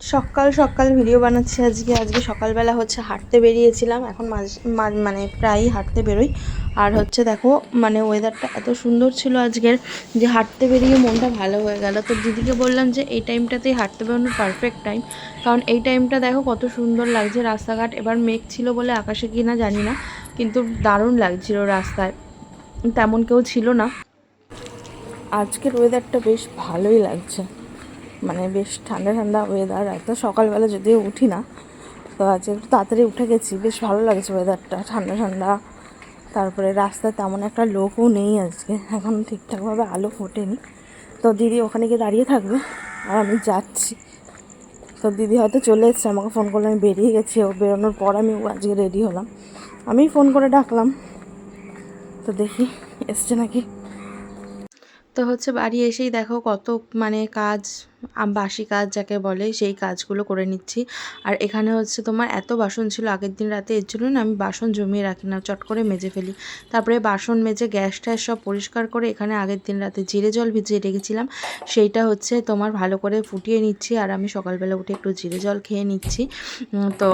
সকাল সকাল ভিডিও বানাচ্ছি আজকে। আজকে সকালবেলা হচ্ছে হাঁটতে বেরিয়েছিলাম। এখন মাঝ- মানে প্রায়ই হাঁটতে বেরোই। আর হচ্ছে দেখো মানে ওয়েদারটা এত সুন্দর ছিল আজকের যে হাঁটতে বেরিয়ে মনটা ভালো হয়ে গেল। তো দিদিকে বললাম যে এই টাইমটাতেই হাঁটতে বেরোনোর পারফেক্ট টাইম কারণ এই টাইমটা দেখো কত সুন্দর লাগছে রাস্তাঘাট। এবার মেঘ ছিল বলে আকাশে কি না জানি না, কিন্তু দারুণ লাগছিল রাস্তায়। তেমন কেউ ছিল না। আজকের ওয়েদারটা বেশ ভালোই লাগছে। মানে বেশ ঠান্ডা ঠান্ডা ওয়েদার এত সকালবেলা যদিও উঠি না, তো আজ একটু তাড়াতাড়ি উঠে গেছি। বেশ ভালো লাগছে ওয়েদারটা ঠান্ডা ঠান্ডা। তারপরে রাস্তায় তেমন একটা লোকও নেই আজকে। এখন ঠিকঠাকভাবে আলো ফোটেনি। তো দিদি ওখানে গিয়ে দাঁড়িয়ে থাকবে, আর আমি যাচ্ছি। তো দিদি হয়তো চলে এসছে, আমাকে ফোন করলে, আমি বেরিয়ে গেছি। ও বেরোনোর পর আমি আজকে রেডি হলাম। আমি ফোন করে ডাকলাম। তো দেখি, এসছে নাকি? তো হচ্ছে বাড়ি এসেই দেখো কত মানে কাজ বাসি কাজ যাকে বলে, সেই কাজগুলো করে নিচ্ছি। আর এখানে হচ্ছে তোমার এত বাসন ছিল আগের দিন রাতে, এর জন্য না আমি বাসন জমিয়ে রাখি না, চট করে মেজে ফেলি। তারপরে বাসন মেজে, গ্যাস ট্যাস সব পরিষ্কার করে এখানে আগের দিন রাতে জিরে জল ভিজিয়ে রেখেছিলাম। সেইটা হচ্ছে তোমার ভালো করে ফুটিয়ে নিচ্ছি, আর আমি সকালবেলা উঠে একটু জিরে জল খেয়ে নিচ্ছি। তো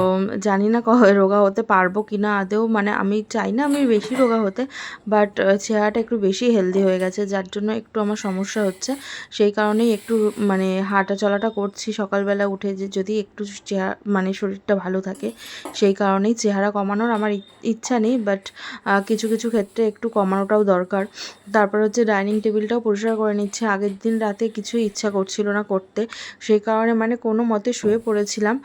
জানি না রোগা হতে পারব কি না আদেও মানে আমি চাই না আমি বেশি রোগা হতে, বাট চেহারাটা একটু বেশি হেলদি হয়ে গেছে, যার জন্য একটু আমার সমস্যা হচ্ছে। সেই কারণেই একটু মানে হাঁটা চলাটা করছি সকালবেলা উঠে যে যদি একটু চেহারা মানে শরীরটা ভালো থাকে, সেই কারণেই চেহারা কমানোর আমার ইচ্ছা নেই বাট কিছু কিছু ক্ষেত্রে একটু কমানোটাও দরকার। তারপর হচ্ছে ডাইনিং টেবিলটাও পরিষ্কার করে নিচ্ছে। আগের দিন রাতে কিছু ইচ্ছা করছিল না করতে, সেই কারণে মানে কোনো মতে শুয়ে পড়েছিলাম।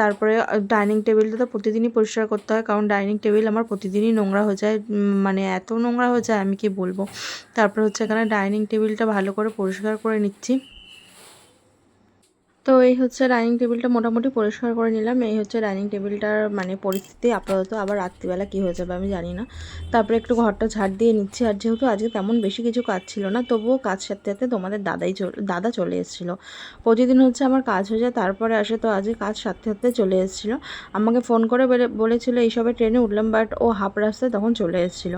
তারপরে ডাইনিং টেবিলটা তো প্রতিদিনই পরিষ্কার করতে হয়, কারণ ডাইনিং টেবিল আমার প্রতিদিনই নোংরা হয়ে যায় মানে এত নোংরা হয়ে যায় আমি কি বলব? তারপর হচ্ছে এখানে ডাইনিং টেবিলটা ভালো করে পরিষ্কার করে নিচ্ছি। তো এই হচ্ছে ডাইনিং টেবিলটা মোটামুটি পরিষ্কার করে নিলাম। এই হচ্ছে ডাইনিং টেবিলটার মানে পরিস্থিতি আপাতত। আবার রাত্রিবেলা কী হয়ে যাবে আমি জানি না। তারপরে একটু ঘরটা ঝাড় দিয়ে নিচ্ছি। আর যেহেতু আজকে তেমন বেশি কিছু কাজ ছিল না, তবুও কাজ সারতে সাথে তোমাদের দাদাই দাদা চলে এসেছিল। প্রতিদিন হচ্ছে আমার কাজ হয়ে যায়, তারপরে আসে তো আজকে কাজ সারতে সাথে চলে এসেছিল। আমাকে ফোন করে বলে, বলেছিল, এইসবে ট্রেনে উঠলাম বাট ও হাফ রাস্তায় তখন চলে এসেছিল।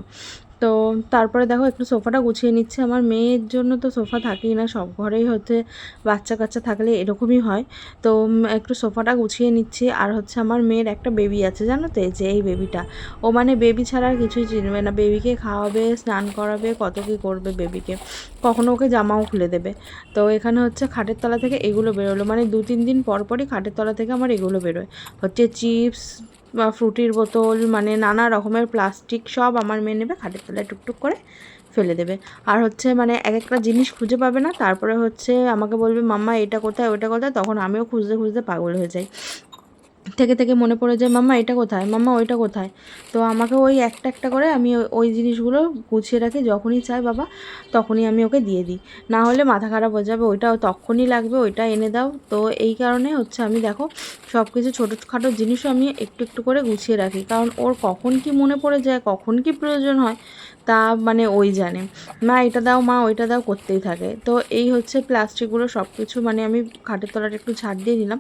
তো তারপরে দেখো একটু সোফাটা গুছিয়ে নিচ্ছে। আমার মেয়ের জন্য তো সোফা থাকেই না, সব ঘরেই হচ্ছে বাচ্চা কাচ্চা থাকলে এরকমই হয়। তো একটু সোফাটা গুছিয়ে নিচ্ছি। আর হচ্ছে আমার মেয়ের একটা বেবি আছে, জানো তো যে এই বেবিটা। ও মানে বেবি ছাড়া আর কিছুই চিনবে না। বেবিকে খাওয়াবে, স্নান করাবে, কত কী করবে বেবিকে। কখনো ওকে জামাও খুলে দেবে। তো এখানে হচ্ছে খাটের তলা থেকে এগুলো বেরোলো। মানে দু তিন দিন পর পরই খাটের তলা থেকে আমার এগুলো বেরোয়। হচ্ছে চিপস বা ফ্রুটির বোতল মানে নানা রকমের প্লাস্টিক সব আমার মেয়ে নেবে, খাটের তলায় টুকটুক করে ফেলে দেবে। আর হচ্ছে মানে এক একটা জিনিস খুঁজে পাবে না, তারপরে হচ্ছে আমাকে বলবে, মাম্মা, এটা কোথায় ওটা কোথায়? তখন আমিও খুঁজতে খুঁজতে পাগল হয়ে যাই। থেকে থেকে মনে পড়ে যায়, মাম্মা, এটা কোথায়? মাম্মা, ওইটা কোথায়? তো আমাকে ওই একটা একটা করে আমি ওই- জিনিসগুলো গুছিয়ে রাখি, যখনই চাই বাবা, তখনই আমি ওকে দিয়ে দিই। না হলে মাথা খারাপ হয়ে যাবে ওইটা তখনই লাগবে, ওইটা এনে দাও। তো এই কারণে হচ্ছে আমি দেখো সব কিছু ছোটোখাটো জিনিসও আমি একটু একটু করে গুছিয়ে রাখি। কারণ ওর কখন কি মনে পড়ে যায়, কখন কি প্রয়োজন হয় তা মানে ওই জানে। মা, এটা দাও, মা, ওইটা দাও, করতেই থাকে। তো এই হচ্ছে প্লাস্টিকগুলো সব কিছু মানে আমি খাটের তলাটা একটু ঝাড় দিয়ে দিলাম।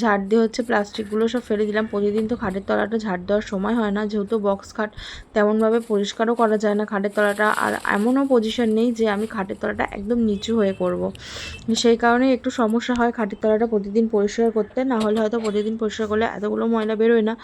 ঝাড় দিয়ে হচ্ছে প্লাস্টিকগুলো সব ফেলে দিলাম। প্রতিদিন তো খাটের তলাটা ঝাড় দেওয়ার সময় হয় না। যেহেতু বক্স খাট তেমনভাবে পরিষ্কারও করা যায় না খাটের তলাটা। আর এমনও পজিশন নেই যে আমি খাটের তলাটা একদম নিচু হয়ে করব। সেই কারণে একটু সমস্যা হয় খাটের তলাটা প্রতিদিন পরিষ্কার করতে। না হলে হয়তো প্রতিদিন পরিষ্কার করলে এতগুলো ময়লা বেরোয় না।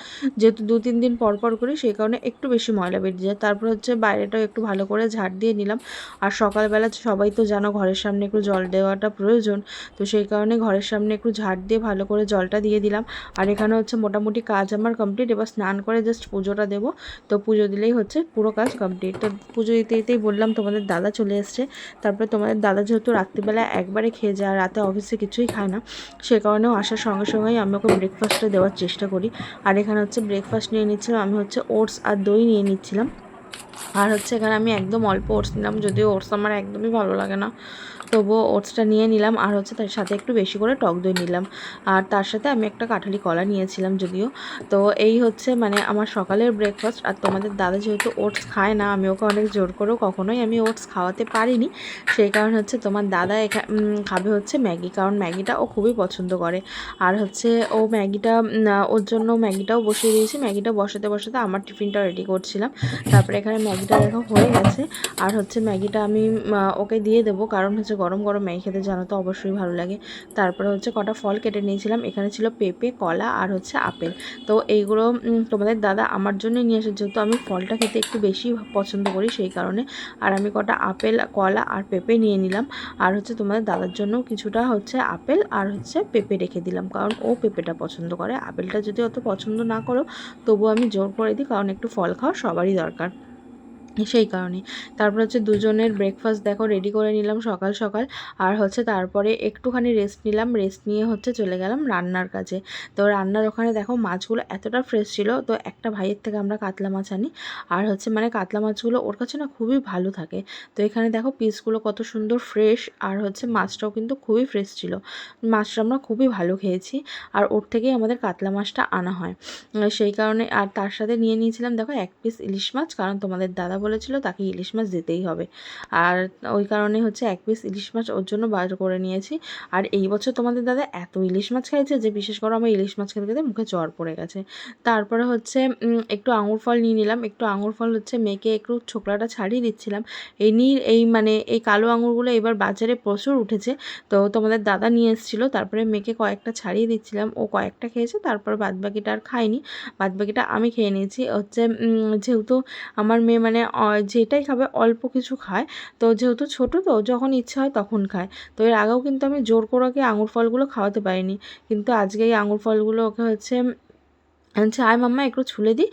যেহেতু দু তিন দিন পর পর করি, সেই কারণে একটু বেশি ময়লা বেরিয়ে যায়। তারপর হচ্ছে বাইরেটাও একটু ভালো করে ঝাড় দিয়ে নিলাম। আর সকালবেলা সবাই তো জানো ঘরের সামনে একটু জল দেওয়াটা প্রয়োজন। তো সেই কারণে ঘরের সামনে একটু ঝাড় দিয়ে ভালো করে জলটা দিয়ে দিলাম। আর এখানে হচ্ছে মোটামুটি কাজ আমার কমপ্লিট এবার স্নান করে জাস্ট পুজোটা দেবো। তো পুজো দিলেই হচ্ছে পুরো কাজ কমপ্লিট তো পুজো দিতে দিতেই বললাম তোমাদের দাদা চলে এসছে। তারপরে তোমাদের দাদা যেহেতু রাত্রিবেলা একবারে খেয়ে যায় রাতে অফিসে কিছুই খায় না, সে কারণেও আসার সঙ্গে সঙ্গেই আমি ওকে ব্রেকফাস্টটা দেওয়ার চেষ্টা করি। আর এখানে হচ্ছে ব্রেকফাস্ট নিয়ে নিচ্ছিলাম। আমি হচ্ছে ওটস আর দই নিয়ে নিচ্ছিলাম। আর হচ্ছে এখানে আমি একদম অল্প ওটস নিলাম, যদিও ওটস আমার একদমই ভালো লাগে না। তবুও ওটসটা নিয়ে নিলাম, আর হচ্ছে তার সাথে একটু বেশি করে টক দই নিলাম। আর তার সাথে আমি একটা কাঁঠালি কলা নিয়েছিলাম যদিও। তো এই হচ্ছে মানে আমার সকালের ব্রেকফাস্ট আর তোমাদের দাদা যেহেতু ওটস খায় না, আমি ওকে অনেক জোর করেও কখনোই আমি ওটস খাওয়াতে পারিনি। সেই কারণে হচ্ছে তোমার দাদা খাবে হচ্ছে ম্যাগি, কারণ ম্যাগিটা ও খুবই পছন্দ করে। আর হচ্ছে ও ম্যাগিটা ওর জন্য ম্যাগিটাও বসিয়ে দিয়েছি। ম্যাগিটা বসাতে বসাতে আমার টিফিনটা রেডি করছিলাম। তারপরে এখানে ম্যাগিটা দেখো হয়ে গেছে। আর হচ্ছে ম্যাগিটা আমি ওকে দিয়ে দেবো। কারণ হচ্ছে গরম গরম ম্যাগি খেতে জানো তো অবশ্যই ভালো লাগে। তারপরে হচ্ছে কটা ফল কেটে নিয়েছিলাম। এখানে ছিল পেঁপে, কলা আর হচ্ছে আপেল। তো এইগুলো তোমাদের দাদা আমার জন্য নিয়ে আসে যেহেতু আমি ফলটা খেতে একটু বেশি পছন্দ করি সেই কারণে। আর আমি কটা আপেল, কলা আর পেঁপে নিয়ে নিলাম। আর হচ্ছে তোমাদের দাদার জন্য কিছুটা হচ্ছে আপেল আর হচ্ছে পেঁপে রেখে দিলাম। কারণ ও পেঁপেটা পছন্দ করে। আপেলটা যদি অত পছন্দ না করো তবু আমি জোর করে দিই। কারণ একটু ফল খাওয়া সবারই দরকার। সেই কারণে। তারপর হচ্ছে দুজনের ব্রেকফাস্ট দেখো রেডি করে নিলাম সকাল সকাল। আর হচ্ছে তারপরে একটুখানি রেস্ট নিলাম রেস্ট নিয়ে হচ্ছে চলে গেলাম রান্নার কাছে তো রান্নার ওখানে দেখো মাছগুলো এতটা ফ্রেশ ছিল, তো একটা ভাইয়ের থেকে আমরা কাতলা মাছ আনি। আর হচ্ছে মানে কাতলা মাছগুলো ওর কাছে না খুবই ভালো থাকে। তো এখানে দেখো পিসগুলো কত সুন্দর ফ্রেশ আর হচ্ছে মাছটাও কিন্তু খুবই ফ্রেশ ছিল। মাছটা আমরা খুবই ভালো খেয়েছি, আর ওর থেকেই আমাদের কাতলা মাছটা আনা হয়। সেই কারণে আর তার সাথে নিয়ে নিয়েছিলাম দেখো এক পিস ইলিশ মাছ, কারণ তোমাদের দাদা বলেছিল তাকে ইলিশ মাছ দিতেই হবে। আর ওই কারণে হচ্ছে এক পিস ইলিশ মাছ ওর জন্য বার করে নিয়েছি। আর এই বছর তোমাদের দাদা এত ইলিশ মাছ খাইছে যে বিশেষ করে আমার ইলিশ মাছ খেতে খেতে মুখে জ্বর পড়ে গেছে। তারপরে হচ্ছে একটু আঙুর ফল নিয়ে নিলাম। একটু আঙুর ফল হচ্ছে মেয়েকে একটু ছোকরাটা ছাড়িয়ে দিচ্ছিলাম। এই নিয়ে এই মানে এই কালো আঙুরগুলো এবার বাজারে প্রচুর উঠেছে। তো তোমাদের দাদা নিয়ে এসেছিল, তারপরে মেয়েকে কয়েকটা ছাড়িয়ে দিচ্ছিলাম। ও কয়েকটা খেয়েছে, তারপর বাদবাকিটা আর খাইনি বাদবাকিটা আমি খেয়ে নিয়েছি। হচ্ছে যেহেতু আমার মেয়ে মানে যেটাই খাবে অল্প কিছু খায়। তো যেহেতু ছোটো তো যখন ইচ্ছা হয় তখন খায়। তো এর আগেও কিন্তু আমি জোর করে ওকে আঙুর ফলগুলো খাওয়াতে পারিনি। কিন্তু আজকে এই আঙুর ফলগুলো ওকে হচ্ছে আচ্ছা আয় মাম্মা, একটু ছুলে দিই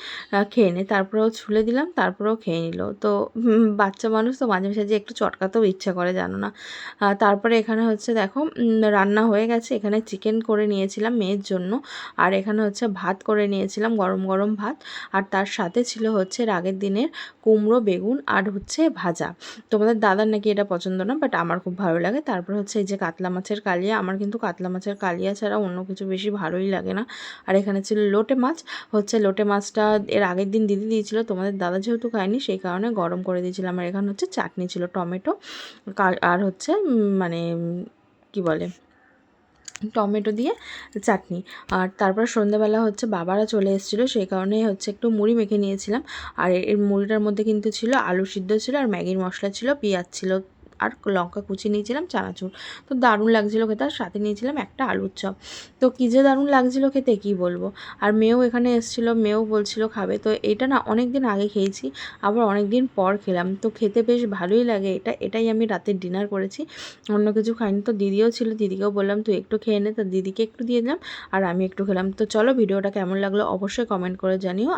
খেয়ে নে। তারপরেও ছুলে দিলাম, তারপরেও খেয়ে নিল। তো বাচ্চা মানুষ তো মাঝে মাঝে যে একটু চটকাতেও ইচ্ছা করে, জানো না। তারপরে এখানে হচ্ছে দেখো রান্না হয়ে গেছে। এখানে চিকেন করে নিয়েছিলাম মেয়ের জন্য। আর এখানে হচ্ছে ভাত করে নিয়েছিলাম, গরম গরম ভাত। আর তার সাথে ছিল হচ্ছে আগের দিনের কুমড়ো, বেগুন আর হচ্ছে ভাজা। তোমাদের দাদার নাকি এটা পছন্দ না, বাট আমার খুব ভালো লাগে। তারপর হচ্ছে এই যে কাতলা মাছের কালিয়া, আমার কিন্তু কাতলা মাছের কালিয়া ছাড়া অন্য কিছু বেশি ভালোই লাগে না। আর এখানে ছিল লোটে মাছ। হচ্ছে লোটে মাছটা এর আগের দিন দিদি দিয়েছিল, তোমাদের দাদা যেহেতু খায়নি সেই কারণে গরম করে দিয়েছিলাম। আর এখানে হচ্ছে চাটনি ছিল, টমেটো। আর হচ্ছে মানে কি বলে, টমেটো দিয়ে চাটনি। আর তারপর সন্ধ্যাবেলা হচ্ছে বাবারা চলে এসেছিল, সেই কারণে হচ্ছে একটু মুড়ি মেখে নিয়েছিলাম। আর এর মুড়িটার মধ্যে কিন্তু ছিল আলু সিদ্ধ ছিল আর ম্যাগির মশলা ছিল, পেঁয়াজ ছিল আর লঙ্কা কুচি নিয়েছিলাম, চানাচুর। তো দারুণ লাগছিল খেতে। আর সাথে নিয়েছিলাম একটা আলুর চপ। তো কী যে দারুণ লাগছিল খেতে, কী বলব? আর মেয়েও এখানে এসেছিল, মেয়েও বলছিল খাবে। তো এটা না অনেক দিন আগে খেয়েছি, আবার অনেক দিন পর খেলাম। তো খেতে বেশ ভালোই লাগে এটা। এটাই আমি রাতের ডিনার করেছি। অন্য কিছু খাইনি। তো দিদিও ছিল, দিদিকেও বললাম, তুই একটু খেয়ে নে। তো দিদিকে একটু দিয়ে দিলাম, আর আমি একটু খেলাম। তো চলো, ভিডিওটা কেমন লাগল অবশ্যই কমেন্ট করে জানিও।